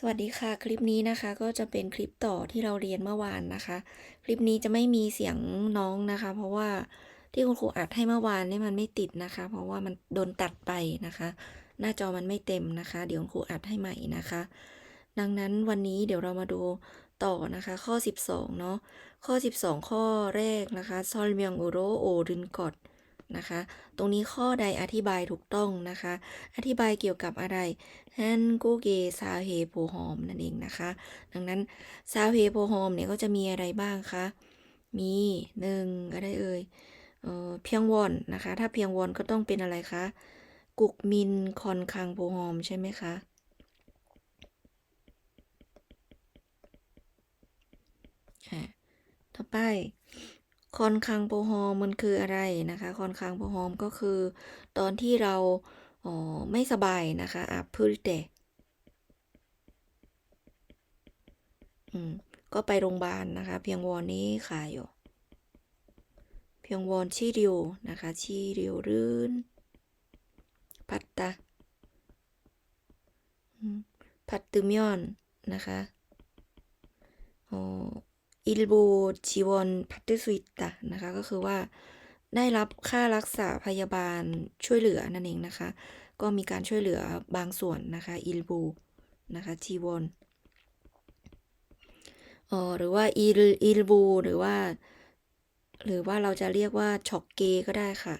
สวัสดีค่ะ คลิปนี้นะคะก็จะเป็นคลิปต่อที่เราเรียนเมื่อวานนะคะ คลิปนี้จะไม่มีเสียงน้องนะคะ เพราะว่าที่คุณครูอัดให้เมื่อวานนี่มันไม่ติดนะคะ เพราะว่ามันโดนตัดไปนะคะ หน้าจอมันไม่เต็มนะคะ เดี๋ยวคุณครูอัดให้ใหม่นะคะ ดังนั้นวันนี้เดี๋ยวเรามาดูต่อนะคะ ข้อ 12 เนาะข้อ 12 ข้อแรกนะคะซอลเมียงอุโรโอรึนกอด นะคะ ตรงนี้ข้อใดอธิบายถูกต้องนะคะ อธิบายเกี่ยวกับอะไรฮันกูเกซาเฮโพฮอมนั่นเองนะคะ ดังนั้นซาเฮโพฮอมเนี่ยก็จะมีอะไรบ้างคะ มีหนึ่งอะไรเอ่ยเออเพียงวอนนะคะ ถ้าเพียงวอนก็ต้องเป็นอะไรคะ กุกมินคอนคังโพฮอมใช่ไหมคะอะต่อไป คอนคังโปฮอมมันคืออะไรนะคะคอนคังโปฮอมก็คือ ตอนที่เราอ๋อไม่สบายนะคะอาพุลเตอืมก็ไปโรงพยาบาลนะคะ เพียงวอนนี้ขายอยู่เพียงวอนชีริวนะคะชีริวรื่น พัตตาพัตตึมยอนนะคะอ๋อ อิลบูจีวอนพัตตุสุอิตะนะคะ ก็คือว่าได้รับค่ารักษาพยาบาลช่วยเหลือนั่นเองนะคะ ก็มีการช่วยเหลือบางส่วนนะคะ อิลบูนะคะจีวอนออหรือว่าอิลอิลบูหรือว่า หรือว่าเราจะเรียกว่าช็อกเกก็ได้ค่ะ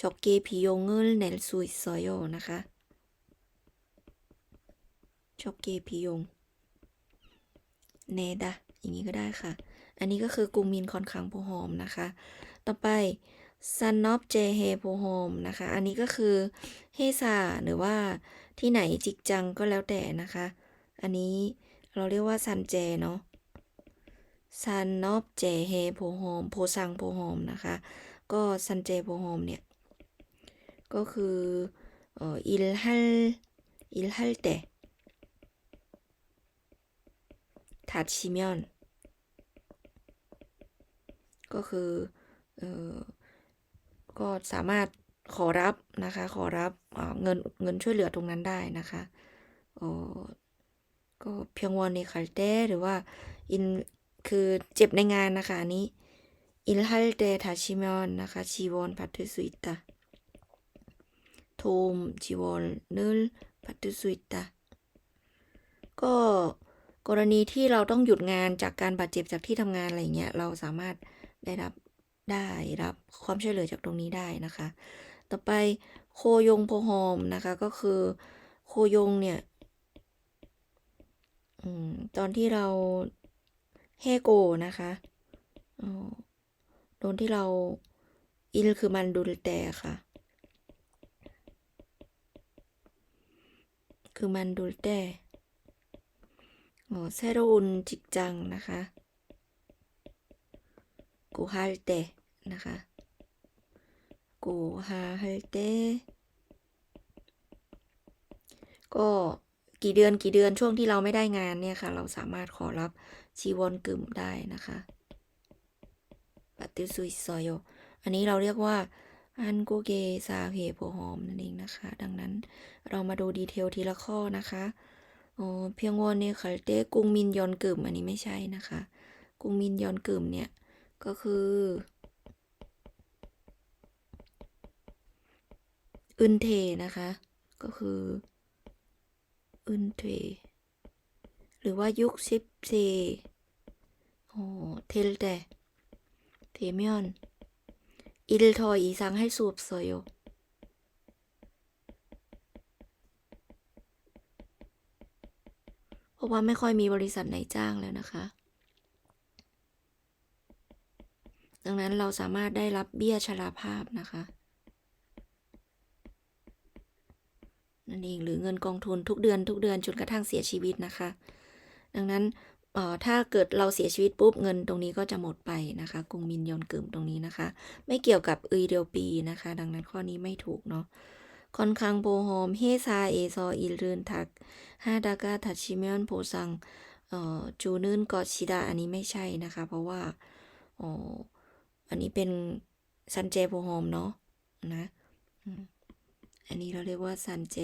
ช็อกเกพิโยเงิลเนลซุยซอยโยนะคะช็อกเกพิโยงเนดะ อย่างนี้ก็ได้ค่ะ อันนี้ก็คือกุมินคอนคังโพโฮมนะคะ ต่อไปซันนอฟเจเฮโพโฮมนะคะ อันนี้ก็คือเฮซาหรือว่าที่ไหนจิกจังก็แล้วแต่นะคะ อันนี้เราเรียกว่าซันเจเนาะซันนอฟเจเฮโพโฮมโพซังโพโฮมนะคะ ก็ซันเจโพโฮมเนี่ย ก็คืออ่ออิลฮัลอิลฮัลเต 다치면ก็คือเออก็สามารถขอรับนะคะ ขอรับเงินเงินช่วยเหลือตรงนั้นได้นะคะเออก็เพียงวอนในคัลเตหรือว่าอินคือเจ็บในงานนะคะอันนี้อินฮัลเตทาชิมอนนะคะชีวอนพัตตุสุอิตาโทมชีวอนนึลพัตตุสุอิตาก็ กรณีที่เราต้องหยุดงานจากการบาดเจ็บจากที่ทำงานอะไรเงี้ยเราสามารถได้รับได้รับความช่วยเหลือจากตรงนี้ได้นะคะ ต่อไปโคยงโพหอมนะคะก็คือโคยงเนี่ยอตอนที่เราเฮโกนะคะโดนที่เราอิลคือมันดูลแต่ค่ะ คือมันดูลแต่ 어, 새로운 직장, 나가. 고할 때, 나가. 고할 때. ก็กี่เดือนกี่เดือนช่วงที่เราไม่ได้งานเนี่ยค่ะ เราสามารถขอรับชีวอนกึ่มได้นะคะปฏิสุยซอยโยอันนี้เราเรียกว่าอันโกเกซาเพโพหอมนั่นเองนะคะ ดังนั้นเรามาดูดีเทลทีละข้อนะคะ อ๋อเพียงวอนเนี่ยค่ะเต้กุงมินยอนกึ่มอันนี้ไม่ใช่นะคะ กุงมินยอนกึ่มเนี่ยก็คืออึนเทนะคะ ก็คืออึนเทหรือว่ายุคซิปเซโอ้เทลเตเทเมียนอิลทออีสังให้สูบเสยโย เพราะว่าไม่ค่อยมีบริษัทไหนจ้างแล้วนะคะ ดังนั้นเราสามารถได้รับเบี้ยชราภาพนะคะนั่นเองหรือเงินกองทุนทุกเดือนทุกเดือนจนกระทั่งเสียชีวิตนะคะ ดังนั้นถ้าเกิดเราเสียชีวิตปุ๊บเงินตรงนี้ก็จะหมดไปนะคะกรุงมินยอนกึ่มตรงนี้นะคะ ไม่เกี่ยวกับอุยเดียวปีนะคะ ดังนั้นข้อนี้ไม่ถูกเนาะ ค่อนข้างโบโฮมเฮซาเอซออิลรืนทักฮาดากาทัชิเมียนโพซังจูนึนกอชิดาอันนี้ไม่ใช่นะคะ เพราะว่าอ๋ออันนี้เป็นซันเจโพโฮมเนาะนะอันนี้เราเรียกว่าซันเจ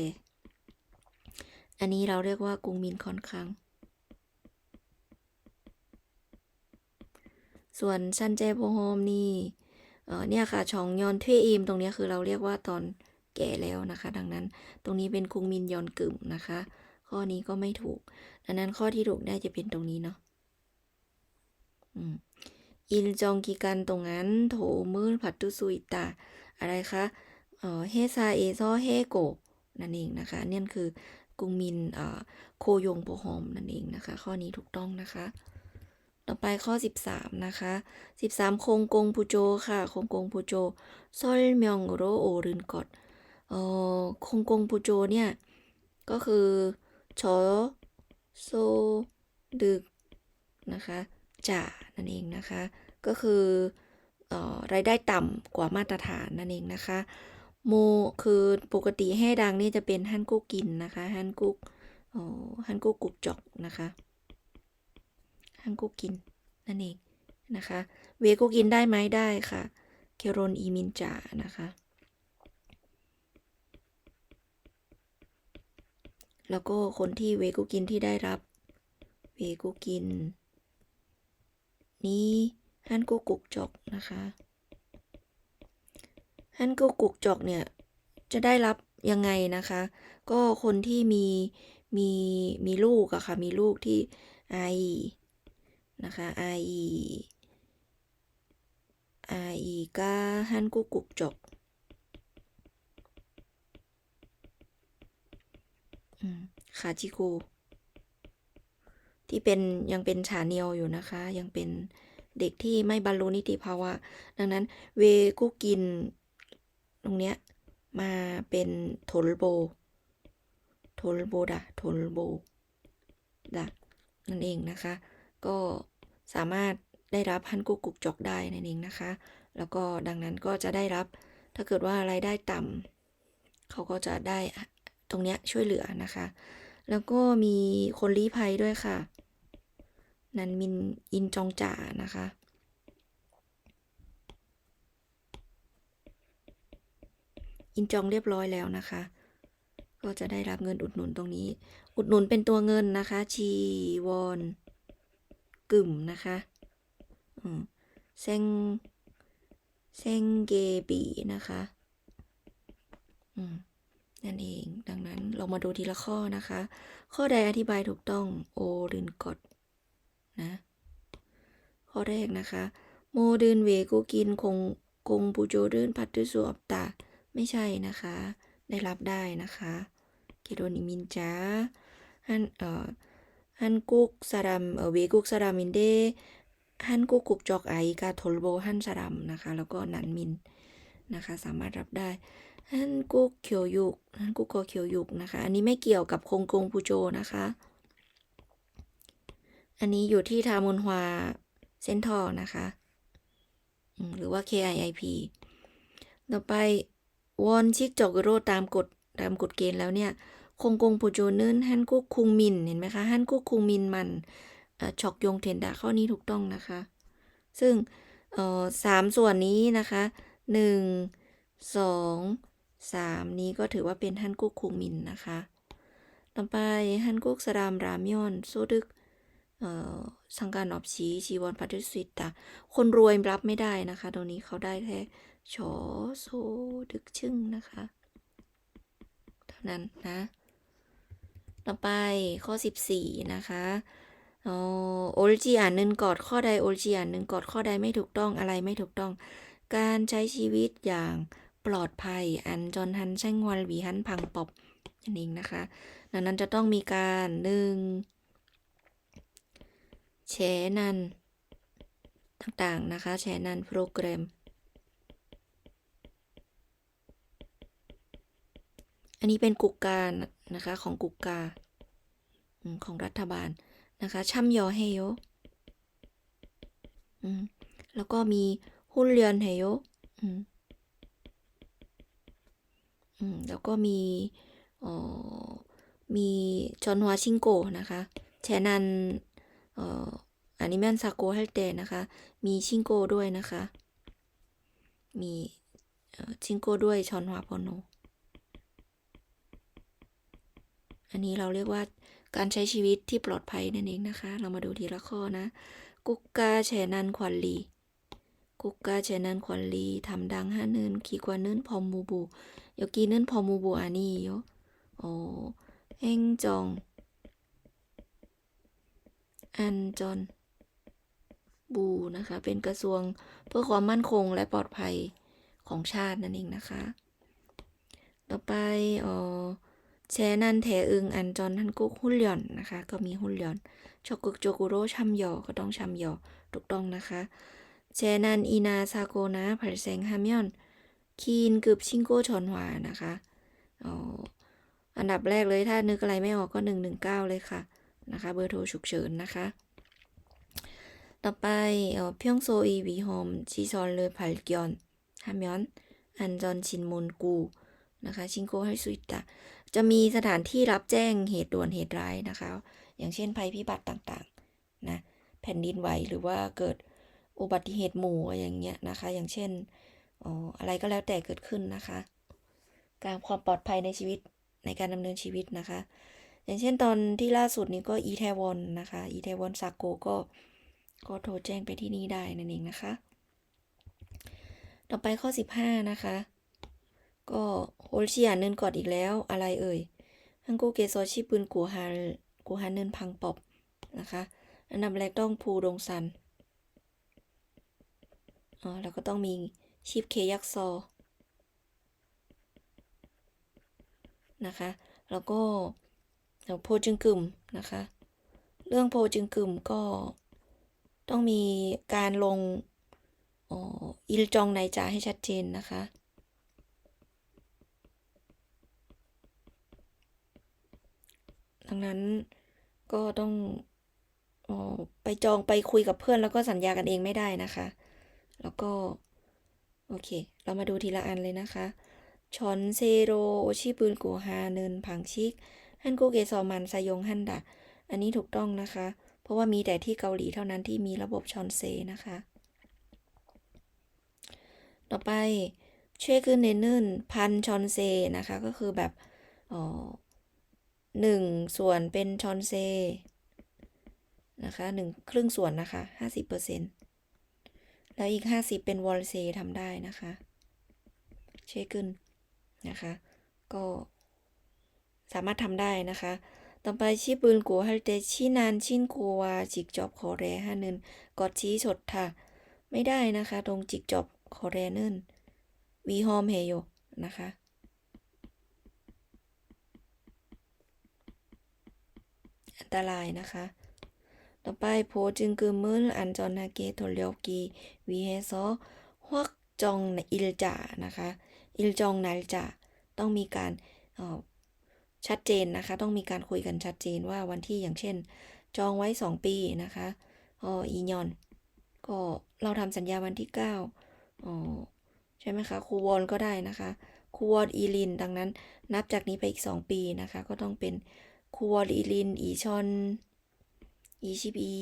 อันนี้เราเรียกว่ากุงมินค่อนข้างส่วนซันเจโพโฮมนี่ เออเนี่ยค่ะชองยอนเทอิมตรงนี้คือเราเรียกว่าตอน แก่แล้วนะคะ ดังนั้นตรงนี้เป็นคุงมินยอนกึ่มนะคะ ข้อนี้ก็ไม่ถูก ดังนั้นข้อที่ถูกได้จะเป็นตรงนี้เนาะอืมอินจองกีกันตรงนั้น โถมือผัดตุสุอิตาอะไรคะเออเฮซาเอซอเฮโกนั่นเองนะคะเนี่ยคือกุงมินเออโคยงโพโฮมนั่นเองนะคะ ข้อนี้ถูกต้องนะคะ ต่อไปข้อ 13 นะคะ 13 คงกงพูโจค่ะ คงกงพูโจซอลเมียงโรโอรึนกอด คงกงพูโจเนี่ย ก็คือชอโซดึกนะคะจ่านั่นเองนะคะ ก็คือเอ่อรายได้ต่ำกว่ามาตรฐานนั่นเองนะคะ โมคือปกติให้ดังนี่จะเป็นฮันกุกกินนะคะฮันกุกอ่อฮันกุกกุกจอกนะคะฮังกุกกินนั่นเองนะคะ เวกุกินได้ไหมได้ค่ะ เคโรนอีมินจานะคะ แล้วก็คนที่เวกุกินที่ได้รับ เวกุกิน นี้ฮันกุกกุกจอกนะคะฮันกุกกุกจอกเนี่ยจะได้รับยังไงนะคะ ก็คนที่มีมีมีลูกอะค่ะมีลูกที่ไอนะคะ IE IE ก็ฮันกุกกุกจกอืม คาจิกุที่เป็นยังเป็นฉาเนียวอยู่นะคะ ยังเป็นเด็กที่ไม่บรรลุนิติภาวะ ดังนั้นเวกุกิน ตรงเนี้ย มาเป็นโทลโบโทลโบดะโทลโบดะนั่นเองนะคะ ก็สามารถได้รับฮันกุกกุกจอกได้นั่นเองนะคะ แล้วก็ดังนั้นก็จะได้รับถ้าเกิดว่ารายได้ต่ำเขาก็จะได้ รงเนี้ยช่วยเหลือนะคะ แล้วก็มีคนลี้ภัยด้วยค่ะ นันมินอินจองจ่านะคะ อินจองเรียบร้อยแล้วนะคะ ก็จะได้รับเงินอุดหนุนตรงนี้ อุดหนุนเป็นตัวเงินนะคะ ชีวอนกึ่มนะคะอืมเซงเซงเกบีนะคะ อืม นั่นเอง ดังนั้นเรามาดูทีละข้อนะคะ ข้อใดอธิบายถูกต้องโอรินกดนะ ข้อแรกนะคะ โมเดินเวกูกินคงกงปูโจเดินพัตตุสุอัปตาไม่ใช่นะคะ ได้รับได้นะคะเกโดนิมินจ้าฮันเอ่อฮันกุกสรัมเอ่อเวกุกสรัมินเดฮันกุกกุกจอกไอกาโทลโบฮันสรัมนะคะ แล้วก็นันมินนะคะ สามารถรับได้ ฮันกุกเขียวยุกฮันกุกกเขียวยุกนะคะ อันนี้ไม่เกี่ยวกับคงกงปูโจนะคะ อันนี้อยู่ที่ทามุนฮวาเส้นทอนะคะ หรือว่า KIIP ต่อไปวอนชิกจอกโรตามกฎตามกฎเกณฑ์แล้วเนี่ย คงกงปูโจเนินฮันกุกคุงมิน เห็นไหมคะ ฮันกุกคุงมินมันชอกยงเทนดาข้อนี้ถูกต้องนะคะ ซึ่งสามส่วนนี้นะคะหนึ่งสอง สามนี้ก็ถือว่าเป็นฮันกุกคุงมินนะคะ ต่อไปฮันกุกสรามรามยอนโซดึกเอ่อสังการอบชีชีวอนพัทสุตาคนรวยรับไม่ได้นะคะ ตรงนี้เขาได้แค่ชอโซดึกชึ่งนะคะ เท่านั้นนะ ต่อไปข้อ 14 นะคะอ๋อโอลจีอ่านหนึ่งกอดข้อใดโอลจีอ่านหนึ่งกอดข้อใดไม่ถูกต้องอะไรไม่ถูกต้อง การใช้ชีวิตอย่าง ปลอดภัย อันจอนฮันแช่งวัลวีฮันพังปอบนั่นเองนะคะ ดังนั้นจะต้องมีการหนึ่งแชนันต่างๆนะคะแชนันโปรแกรม อันนี้เป็นกุกการนะคะของกุกกาของรัฐบาลนะคะช่ำยอเฮโยแล้วก็มีหุ้นเรือนเฮโยอืม อืมแล้วก็มีออมีจอนฮัวชิงโกนะคะแชนันเอ่ออนนี้แม่นซาโกเฮลเตนะคะ มีชิงโกด้วยนะคะ มีชิงโกด้วยชอนฮัวพอโน อันนี้เราเรียกว่าการใช้ชีวิตที่ปลอดภัยนั่นเองนะคะ เรามาดูทีละข้อนะ กุกกาแชนันควันลีกุกกาแชนันควันลีทำดังห้าเนินขีกว่าเนินพอมบูบู อานี่โยโอเฮงจองอันจอนบูนะคะ เป็นกระทรวงเพื่อความมั่นคงและปลอดภัยของชาตินั่นเองนะคะ ต่อไปเออแชนันแถอึงอันจอนทันกุกหุ่นหย่อนนะคะ ก็มีหุ่นหย่อนชอกุกโจกุโรชัมยอก็ต้องชัมยอถูกต้องนะคะแชนันอีนาซาโกนะผัดแสงฮามยอน คีนกึบชิงโก้ชอนวานะคะอ๋ออันดับแรกเลยถ้านึกอะไรไม่ออกก็ 119 เลยค่ะนะคะ เบอร์โทรฉุกเฉินนะคะ ต่อไปเออเพียงโซอีวีโฮมชีซอนเลยผัลกยอนฮามยอนอันจอนชินมุนกูนะคะชิงโก้ให้สุอิตะจะมีสถานที่รับแจ้งเหตุด่วนเหตุร้ายนะคะ อย่างเช่นภัยพิบัติต่างๆนะแผ่นดินไหวหรือว่าเกิดอุบัติเหตุหมู่อย่างเงี้ยนะคะ อย่างเช่น อ๋ออะไรก็แล้วแต่เกิดขึ้นนะคะ การความปลอดภัยในชีวิตในการดำเนินชีวิตนะคะ อย่างเช่นตอนที่ล่าสุดนี้ก็อีเทวอนนะคะอีเทวอนซาโกก็ก็โทรแจ้งไปที่นี่ได้นั่นเองนะคะ ต่อไปข้อ 15 นะคะ ก็โฮลชียนเนินกอดอีกแล้วอะไรเอ่ยฮังกูเกโซชิปืนกูฮากูฮาเนินพังปอบนะคะ อันดับแรกต้องภูดงซันอ๋อแล้วก็ต้องมี ชีพเคยักซอนะคะ แล้วก็โพจึงกึ่มนะคะ เรื่องโพจึงกึ่มก็ต้องมีการลงอิลจองในจ่าให้ชัดเจนนะคะ ดังนั้นก็ต้องอไปจองไปคุยกับเพื่อนแล้วก็สัญญากันเองไม่ได้นะคะ แล้วก็ โอเค เรามาดูทีละอันเลยนะคะชอนเซโรโอชิปืนกูฮาเนินผังชิก ฮันโกเกซอมันซายงฮันดะ อันนี้ถูกต้องนะคะ เพราะว่ามีแต่ที่เกาหลีเท่านั้นที่มีระบบชอนเซนะคะ ต่อไปเช่วยขึ้นเนเนินพันชอนเซนะคะ ก็คือแบบอ๋อหนึ่งส่วนเป็นชอนเซนะคะหนึ่งครึ่งส่วนนะคะห้าสิบเปอร์เซ็นต์ แล้วอีกห้าสิบเป็นวอลเซทำได้นะคะเช่ขึ้นนะคะ ก็สามารถทำได้นะคะ ต่อไปชีปืนกูฮัลเตชีนานชินกูวาจิกจอบขอแรห้านึนกอดชี้ฉดค่ะ ไม่ได้นะคะ ตรงจิกจอบขอแรเนินวีฮอมเฮโยนะคะอันตรายนะคะ ต่อไปโพจึงกือมืออันจอนนาเกโทเลียวกีวีเฮซอฮวักจองอิลจานะคะอิลจองนัลจาต้องมีการชัดเจนนะคะ ต้องมีการคุยกันชัดเจนว่าวันที่อย่างเช่น จองไว้ 2 ปีนะคะอ๋ออียอน ก็เราทำสัญญาวันที่9อ๋อใช่ไหมคะครูวอนก็ได้นะคะครูวอนอีลิน ดังนั้น นับจากนี้ไปอีก 2 ปีนะคะ ก็ต้องเป็นครูวอนอีลิน อีชอน อีชิบอี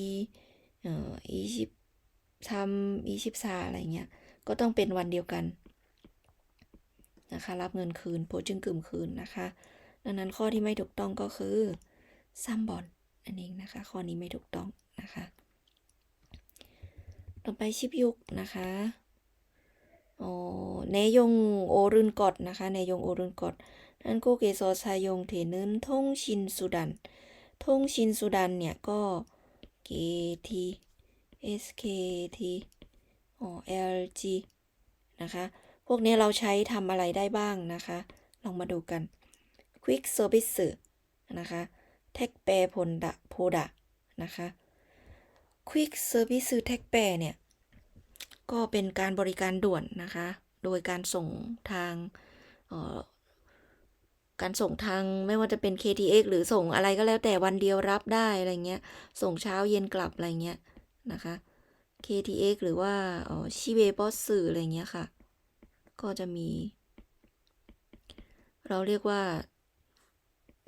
เอ่ออีชิบทำอีชิบซาอะไรเงี้ย ก็ต้องเป็นวันเดียวกันนะคะ รับเงินคืนโพจึงกึ่มคืนนะคะ ดังนั้นข้อที่ไม่ถูกต้องก็คือซัมบอนนั่นเองนะคะ ข้อนี้ไม่ถูกต้องนะคะ ต่อไปชิบยุกนะคะอ๋อเนยงโอรุนกอดนะคะเนยงโอรุนกอดนั่นก็เกสอซายงเทนึนทงชินสุดัน ทงชินสุดันเนี่ยก็ KT SKT อ๋อ LG นะคะ พวกนี้เราใช้ทำอะไรได้บ้างนะคะ ลองมาดูกัน Quick Service นะคะแท็กแปรผลดะโพดะนะคะ Quick Service แท็กแปรเนี่ย ก็เป็นการบริการด่วนนะคะ โดยการส่งทางเอ่อ การส่งทางไม่ว่าจะเป็น KTX หรือส่งอะไรก็แล้วแต่วันเดียวรับได้อะไรเงี้ย ส่งเช้าเย็นกลับอะไรเงี้ยนะคะ KTX หรือว่าอ๋อชิเวบอสสื่ออะไรเงี้ยค่ะ ก็จะมี เราเรียกว่า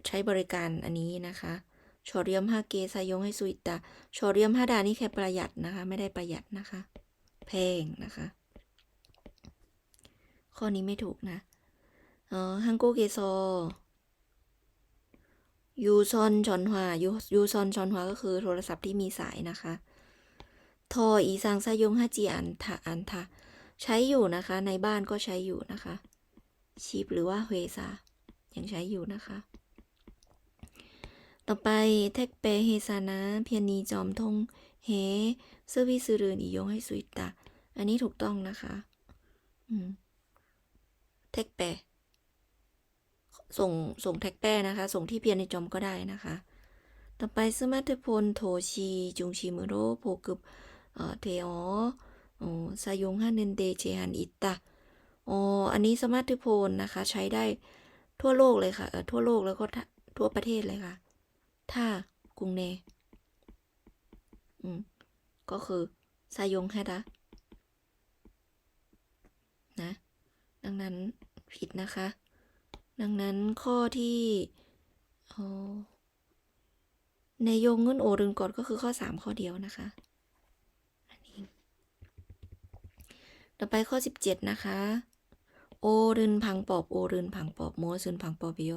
ใช้บริการอันนี้นะคะชอเรียมฮาเกซายงให้สุอิตาชอเรียมฮาดานี่แค่ประหยัดนะคะ ไม่ได้ประหยัดนะคะ แพงนะคะ ข้อนี้ไม่ถูกนะ 어, 한국에서 ยูซอนชอนฮวายูยูซอนชอนฮวาก็คือโทรศัพท์ที่มีสายนะคะทออีซังซายงฮาจีอันทะอันทะใช้อยู่นะคะ ในบ้านก็ใช้อยู่นะคะชิปหรือว่าเฮซายังใช้อยู่นะคะ ต่อไปแท็กเปเฮซานะเพียนีจอมทงเฮเซอร์วิสเรือนอียงให้สุยตาอันนี้ถูกต้องนะคะอืมแท็กเป ส่งส่งแท็กแป้นะคะ ส่งที่เพียรในจอมก็ได้นะคะ ต่อไปสมาร์ทโฟนโทชีจุงชิมุโรโพกุบเอ่อเทอออซายงฮันเนนเดเจฮันอิตตาอ๋ออันนี้สมาร์ทโฟนนะคะใช้ได้ทั่วโลกเลยค่ะทั่วโลกแล้วก็ทั่วทั่วประเทศเลยค่ะ ถ้ากรุงเนอืมก็คือซายงแค่ละนะ ดังนั้นผิดนะคะ ดังนั้นข้อที่ในยงเงินโอรึนกอดก็คือข้อ 3 ข้อเดียวนะคะอันนี้ต่อไปข้อ 17 นะคะ โอรึนพังปอบโอรึนพังปอบโมซึนพังปอบเบียว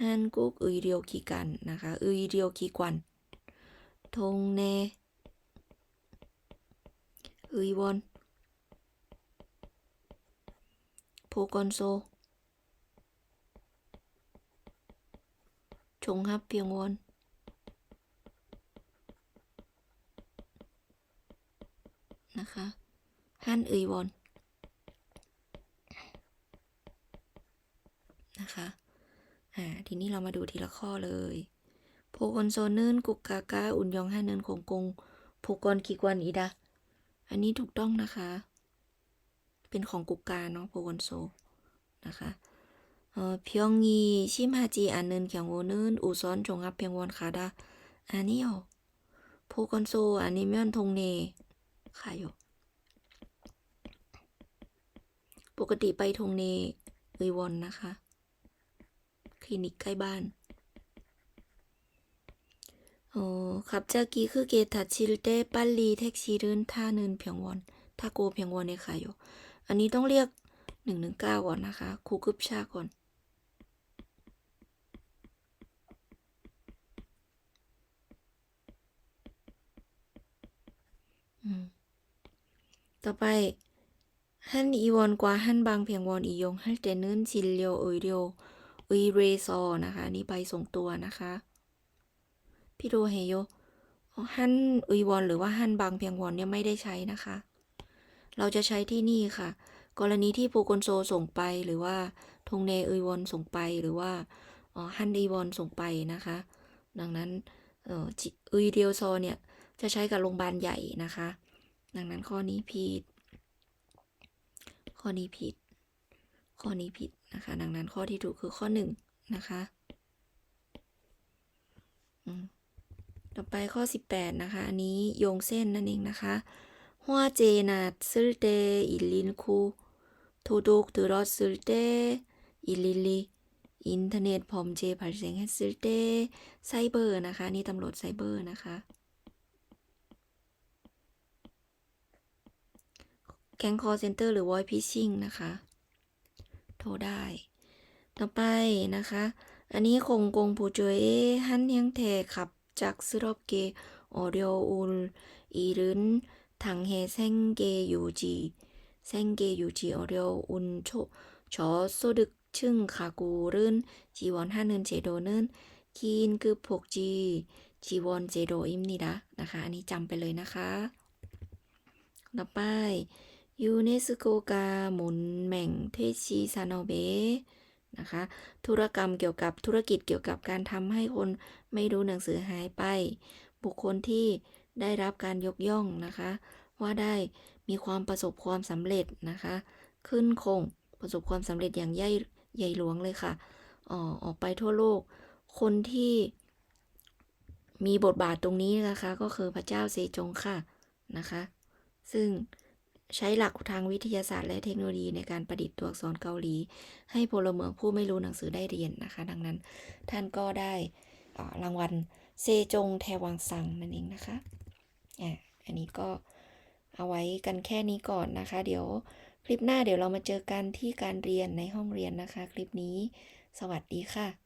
ฮันกุกอุยเรียวกีกันนะคะอุยเรียวกีกวันทงเนอุยวอนโพกอนโซ 종합병원นะคะฮั่นเอยวนนะคะอ่าทีนี้เรามาดูทีละข้อเลยโพกอนโซเนินกุกกากาอุนยองฮันเนินคงกงโพกอนกีกวันอีดาอันนี้ถูกต้องนะคะ เป็นของกุกกาเนาะโพกอนโซนะคะ 어, 병이 심하지 않은 경우는 우선 종합병원 가다. 아니요. 보건소 아니면 동네 가요. ปกติไปทงเนเอยวอนนะคะ คลินิกใกล้บ้าน 어, 갑자기 크게 다칠 때 빨리 택시를 타는 병원, 타고 병원에 가요. อันนี้ต้องเรียก 119 ก่อนนะคะครูกึบชาก่อน ต่อไปฮันอีวอนกว่าฮันบางเพียงวอนอียงฮันเจนึนชินเลียวเอยเลียวเอยเรซอนะคะนี่ไปส่งตัวนะคะพี่ดูเฮโยฮันอีวอนหรือว่าฮันบางเพียงวอนเนี่ยไม่ได้ใช้นะคะ เราจะใช้ที่นี่ค่ะ กรณีที่โปกนโซส่งไปหรือว่าทงเนอีวอนส่งไปหรือว่าฮันอีวอนส่งไปนะคะ ดังนั้นออยเดียวซเนี่ยจะใช้กับโรงพยาบาลใหญ่นะคะ ดังนั้นข้อนี้ผิด ข้อนี้ผิด ข้อนี้ผิดนะคะ ดังนั้นข้อที่ถูกคือข้อหนึ่งนะคะต่อไปข้อ 18 นะคะ อันนี้โยงเส้นนั่นเองนะคะหัวเจนาซึเตอิลินคูโทโดกตุรอซึเตอิลิลีอินเทอร์เน็ตพอมเจผัดเสียงให้ซึเตไซเบอร์นะคะ นี่ตำรวจไซเบอร์นะคะ แก๊งคอเซ็นเตอร์หรือ voice phishing นะคะ โทรได้ ต่อไปนะคะ อันนี้คงกงผู้ช่วยฮันยังเทขับจากสรบเกออเดียวอุลอีรึนถังเฮเซงเกยูจีเซงเกยูจีออเดียวอุนโชชอโซดึกชึ่งขากูรึนจีวอนฮันเนินเจโดเนินคีนคือพกจีจีวอนเจโดอิมนี่นะนะคะ อันนี้จำไปเลยนะคะ ต่อไป ยูเนสโกกาหมุนแหม่งเทชีซานอเบนะคะธุรกรรมเกี่ยวกับธุรกิจเกี่ยวกับการทำให้คนไม่รู้หนังสือหายไป บุคคลที่ได้รับการยกย่องนะคะ ว่าได้มีความประสบความสำเร็จนะคะ ขึ้นคงประสบความสำเร็จอย่างใหญ่ใหญ่หลวงเลยค่ะออออกไปทั่วโลก คนที่มีบทบาทตรงนี้นะคะ ก็คือพระเจ้าเซจงค่ะนะคะ ซึ่ง ใช้หลักทางวิทยาศาสตร์และเทคโนโลยีในการประดิษฐ์ตัวอักษรเกาหลี ให้พลเมืองผู้ไม่รู้หนังสือได้เรียนนะคะ ดังนั้นท่านก็ได้รางวัลเซจงแทวังซังนั่นเองนะคะอะอันนี้ก็เอาไว้กันแค่นี้ก่อนนะคะ เดี๋ยวคลิปหน้าเดี๋ยวเรามาเจอกันที่การเรียนในห้องเรียนนะคะ คลิปนี้ สวัสดีค่ะ